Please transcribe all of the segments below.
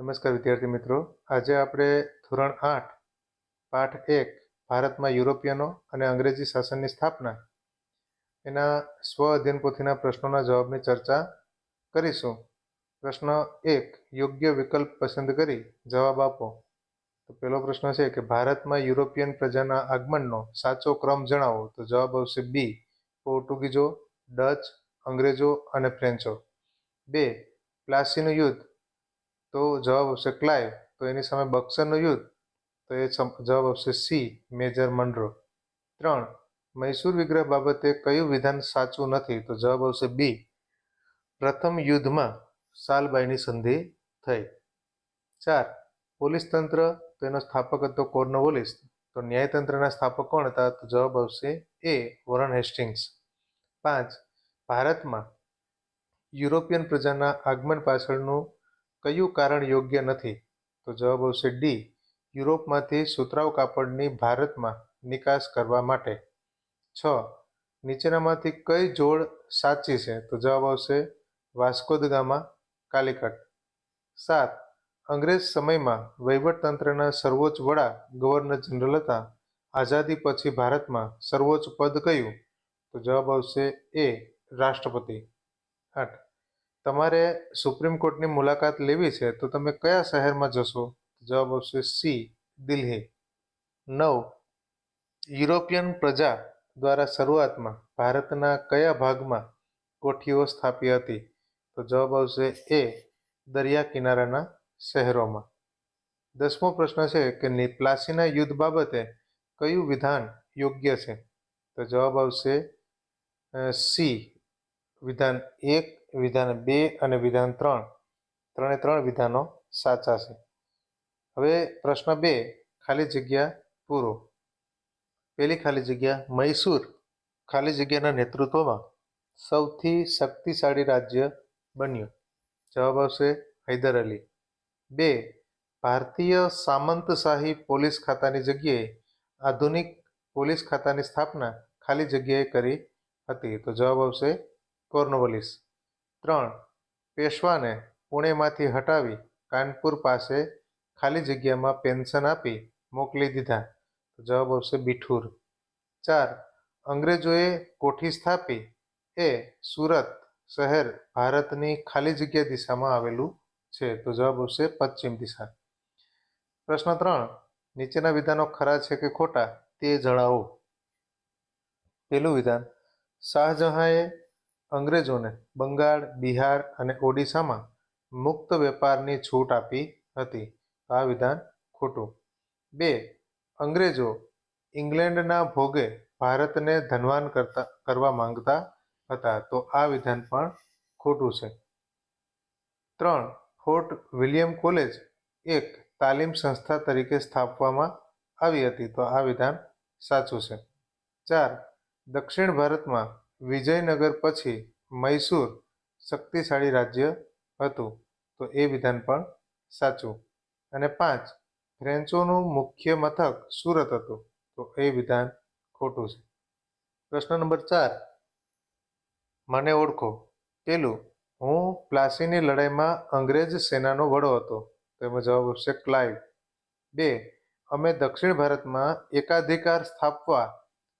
નમસ્કાર વિદ્યાર્થી મિત્રો. આજે આપણે ધોરણ આઠ, પાઠ એક, ભારતમાં યુરોપિયનો અને અંગ્રેજી શાસનની સ્થાપના, એના સ્વ અધ્યયન પોથીના પ્રશ્નોના જવાબની ચર્ચા કરીશું. પ્રશ્ન એક, યોગ્ય વિકલ્પ પસંદ કરી જવાબ આપો. તો પહેલો પ્રશ્ન છે કે ભારતમાં યુરોપિયન પ્રજાના આગમનનો સાચો ક્રમ જણાવો. તો જવાબ આવશે બી પોર્ટુગીઝો ડચ, અંગ્રેજો અને ફ્રેન્ચો. બે, પ્લાસીનું યુદ્ધ તો જવાબ આવશે ક્લાઇવ તો એની સામે બક્સરનું યુદ્ધ. તો એ જવાબ આવશે સી મેજર મંડ્રો. ત્રણ, મૈસૂર વિગ્રહ બાબતે કયું વિધાન સાચું નથી? તો જવાબ આવશે બી પ્રથમ યુદ્ધમાં સાલબાઈની સંધિ થઈ. ચાર, પોલીસ તંત્ર, તો એનો સ્થાપક હતો કોર્નવોલિસ. તો ન્યાયતંત્રના સ્થાપક કોણ હતા? તો જવાબ આવશે એ વોરન હેસ્ટિંગ્સ. પાંચ, ભારતમાં યુરોપિયન પ્રજાના આગમન પાછળનું કયું કારણ યોગ્ય નથી? તો જવાબ આવશે ડી. યુરોપમાંથી સુતરાઉ કાપડની ભારતમાં નિકાસ કરવા માટે. છ. નીચેનામાંથી કઈ જોડ સાચી છે? તો જવાબ આવશે વાસ્કો દ ગામા, કાલિકટ. સાત. અંગ્રેજ સમયમાં વહીવટતંત્રના સર્વોચ્ચ વડા ગવર્નર જનરલ હતા. આઝાદી પછી ભારતમાં સર્વોચ્ચ પદ કયું? તો જવાબ આવશે એ, રાષ્ટ્રપતિ. આઠ. તમારે સુપ્રીમ કોર્ટની મુલાકાત લેવી છે, તો તમે કયા શહેરમાં જશો? જવાબ આવશે સી, દિલ્હી. નવ, યુરોપિયન પ્રજા દ્વારા શરૂઆતમાં ભારતના કયા ભાગમાં કોઠીઓ સ્થાપી હતી? તો જવાબ આવશે એ, દરિયા કિનારાના શહેરોમાં. દસમો પ્રશ્ન છે કે નિપ્લાસીના યુદ્ધ બાબતે કયું વિધાન યોગ્ય છે? તો જવાબ આવશે સી, વિધાન એક વિધાન બે અને વિધાન ત્રણ. ત્રણે ત્રણ વિધાનો સાચા છે. હવે પ્રશ્ન બે, ખાલી જગ્યા પૂરો. પહેલી ખાલી જગ્યા, મૈસૂર ખાલી જગ્યાના નેતૃત્વમાં સૌથી શક્તિશાળી રાજ્ય બન્યું. જવાબ આવશે હૈદર અલી. બે, ભારતીય સામંતશાહી પોલીસ ખાતાની જગ્યાએ આધુનિક પોલીસ ખાતાની સ્થાપના ખાલી જગ્યાએ કરી હતી. તો જવાબ આવશે કોર્નવોલિસ. ત્રણ. પેશવાને પુણેમાંથી હટાવી કાનપુર પાસે ખાલી જગ્યામાં પેન્શન આપી મોકલી દીધા. તો જવાબ આવશે બિઠુર. ચાર. અંગ્રેજોએ કોઠી સ્થાપી એ સુરત શહેર ભારતની ખાલી જગ્યા દિશામાં આવેલું છે. તો જવાબ આવશે પશ્ચિમ દિશા. પ્રશ્ન ત્રણ. નીચેના વિધાનો ખરા છે કે ખોટા તે જણાવો. પહેલું વિધાન. શાહજહાંએ અંગ્રેજોને બંગાળ, બિહાર અને ઓડિશામાં મુક્ત વેપારની છૂટ આપી હતી. આ વિધાન ખોટું. બે, અંગ્રેજો ઇંગ્લેન્ડના ભોગે ભારતને ધનવાન કરતા, કરવા માંગતા હતા. તો આ વિધાન પણ ખોટું છે. ત્રણ, ફોર્ટ વિલિયમ કોલેજ એક તાલીમ સંસ્થા તરીકે સ્થાપવામાં આવી હતી. તો આ વિધાન સાચું છે. ચાર, દક્ષિણ ભારતમાં વિજયનગર પછી મૈસૂર શક્તિશાળી રાજ્ય હતું. તો એ વિધાન પણ સાચું. અને પાંચ, ફ્રેન્ચોનું મુખ્ય મથક સુરત હતું. તો એ વિધાન ખોટું છે. પ્રશ્ન નંબર ચાર, મને ઓળખો. પેલું, હું પ્લાસીની લડાઈમાં અંગ્રેજ સેનાનો વડો હતો. તો એમાં જવાબ આવશે ક્લાઇવ બે, અમે દક્ષિણ ભારતમાં એકાધિકાર સ્થાપવા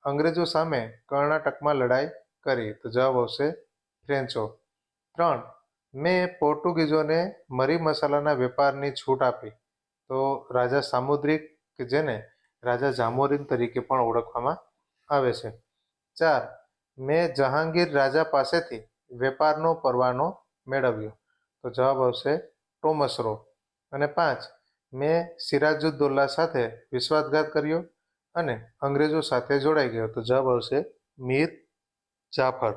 અંગ્રેજો સામે કર્ણાટકમાં લડાઈ કરી તો જવાબ આવશે ફ્રેન્ચો. ત્રણ, મેં પોર્ટુગીઝોને મરી મસાલાના વેપારની છૂટ આપી. તો રાજા સામુદ્રિક, કે જેને રાજા જામોરીન તરીકે પણ ઓળખવામાં આવે છે. ચાર, મેં જહાંગીર રાજા પાસેથી વેપારનો પરવાનો મેળવ્યો. તો જવાબ આવશે ટોમસ રો. અને પાંચ, મેં સિરાજુદ્દોલ્લા સાથે વિશ્વાસઘાત કર્યો અને અંગ્રેજો સાથે જોડાઈ ગયો. તો જવાબ આવશે મીર જાફર.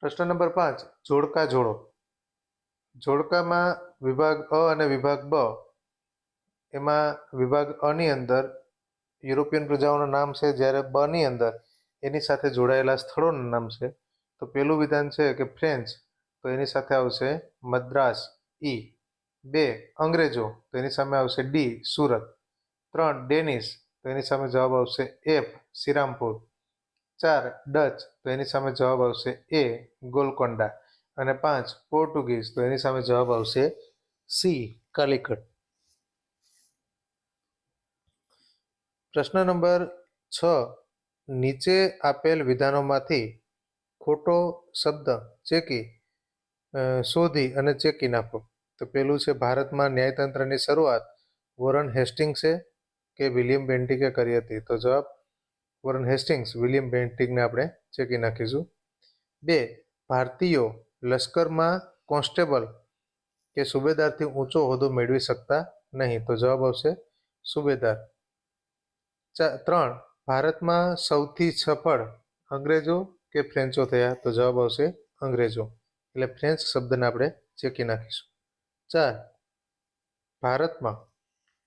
પ્રશ્ન નંબર પાંચ, જોડકા જોડો. જોડકામાં વિભાગ અ અને વિભાગ બ. એમાં વિભાગ અની અંદર યુરોપિયન પ્રજાઓનું નામ છે, જ્યારે બની અંદર એની સાથે જોડાયેલા સ્થળોનું નામ છે. તો પેલું વિધાન છે કે ફ્રેન્ચ, તો એની સાથે આવશે મદ્રાસ, ઈ. બે, અંગ્રેજો, તો એની સામે આવશે ડી, સુરત. ત્રણ ડેનિશ તો એની સામે જવાબ આવશે એફ શ્રીરામપુર ચાર ડચ, તો એની સામે જવાબ આવશે એ ગોલકોન્ડા અને પાંચ પોર્ટુગીઝ, તો એની સામે જવાબ આવશે સી કાલિકટ. પ્રશ્ન નંબર છ, નીચે આપેલ વિધાનોમાંથી ખોટો શબ્દ ચેકી શોધી અને ચેકી નાખો. તો પેલું છે, ભારતમાં ન્યાયતંત્રની શરૂઆત વોરન હેસ્ટિંગ્સે કે વિલિયમ બેન્ટિકે કરી હતી? તો જવાબ વોરન હેસ્ટિંગ્સ, વિલિયમ બેન્ટિંગને આપણે ચેકી નાખીશું. બે, ભારતીયો લશ્કરમાં કોન્સ્ટેબલ કે સુબેદારથી ઊંચો હોદ્દો મેળવી શકતા નહીં? તો જવાબ આવશે સુબેદાર. ત્રણ, ભારતમાં સૌથી સફળ અંગ્રેજો કે ફ્રેન્ચો થયા? તો જવાબ આવશે અંગ્રેજો. એટલે ફ્રેન્ચ શબ્દને આપણે ચેકી નાખીશું. ચાર, ભારતમાં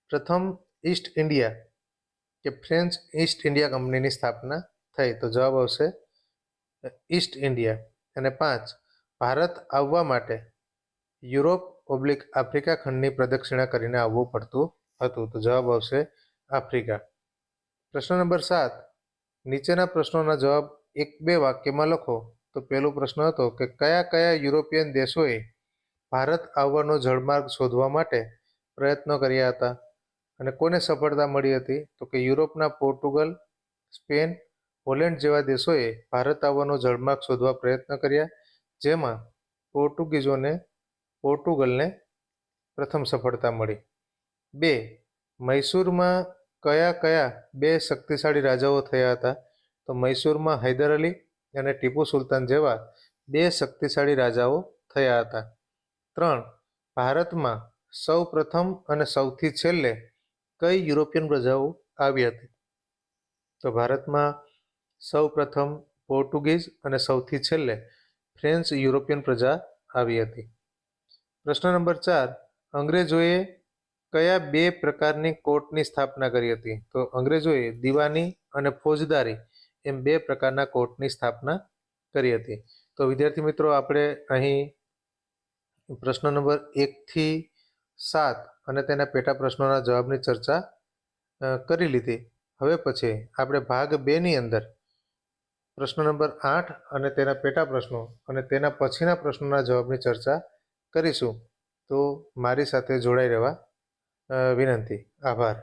પ્રથમ ઈસ્ટ ઇન્ડિયા કે ફ્રેન્ચ ઈસ્ટ ઇન્ડિયા કંપનીની સ્થાપના થઈ. તો જવાબ આવશે, ઈસ્ટ ઇન્ડિયા. અને પાંચ, ભારત આવવા માટે યુરોપ ઓબ્લિક આફ્રિકા ખંડની પ્રદક્ષિણા કરીને આવવું પડતું હતું. તો જવાબ આવશે, આફ્રિકા. પ્રશ્ન નંબર સાત, નીચેના પ્રશ્નોના જવાબ એક બે વાક્યમાં લખો. તો પહેલો પ્રશ્ન હતો કે કયા કયા યુરોપિયન દેશોએ ભારત આવવાનો જળમાર્ગ શોધવા માટે પ્રયત્નો કર્યા હતા? અને કોને સફળતા મળી હતી તો કે યુરોપના પોર્ટુગલ, સ્પેન હોલેન્ડ જેવા દેશોએ ભારત આવવાનો જળમાર્ગ શોધવા પ્રયત્ન કર્યા, જેમાં પોર્ટુગીઝોને, પોર્ટુગલને પ્રથમ સફળતા મળી. બે, મૈસૂરમાં કયા કયા બે શક્તિશાળી રાજાઓ થયા હતા? તો મૈસૂરમાં હૈદર અલી અને ટીપુ સુલતાન જેવા બે શક્તિશાળી રાજાઓ થયા હતા. ત્રણ, ભારતમાં સૌ પ્રથમ અને સૌથી છેલ્લે કઈ યુરોપિયન પ્રજાઓ આવી હતી? તો ભારતમાં સૌ પ્રથમ પોર્ટુગીઝ અને સૌથી છેલ્લે ફ્રેન્ચ યુરોપિયન પ્રજા આવી હતી. પ્રશ્ન નંબર ચાર, અંગ્રેજોએ કયા બે પ્રકારની કોર્ટની સ્થાપના કરી હતી? તો અંગ્રેજોએ દિવાની અને ફોજદારી એમ બે પ્રકારના કોર્ટની સ્થાપના કરી હતી. તો વિદ્યાર્થી મિત્રો, આપણે અહીં પ્રશ્ન નંબર એકથી સાત અને તેના પેટા પ્રશ્નોના જવાબની ચર્ચા કરી લીધી. હવે પછી આપણે ભાગ બેની અંદર પ્રશ્ન નંબર આઠ અને તેના પેટા પ્રશ્નો અને તેના પછીના પ્રશ્નોના જવાબની ચર્ચા કરીશું. તો મારી સાથે જોડાઈ રહેવા વિનંતી. આભાર.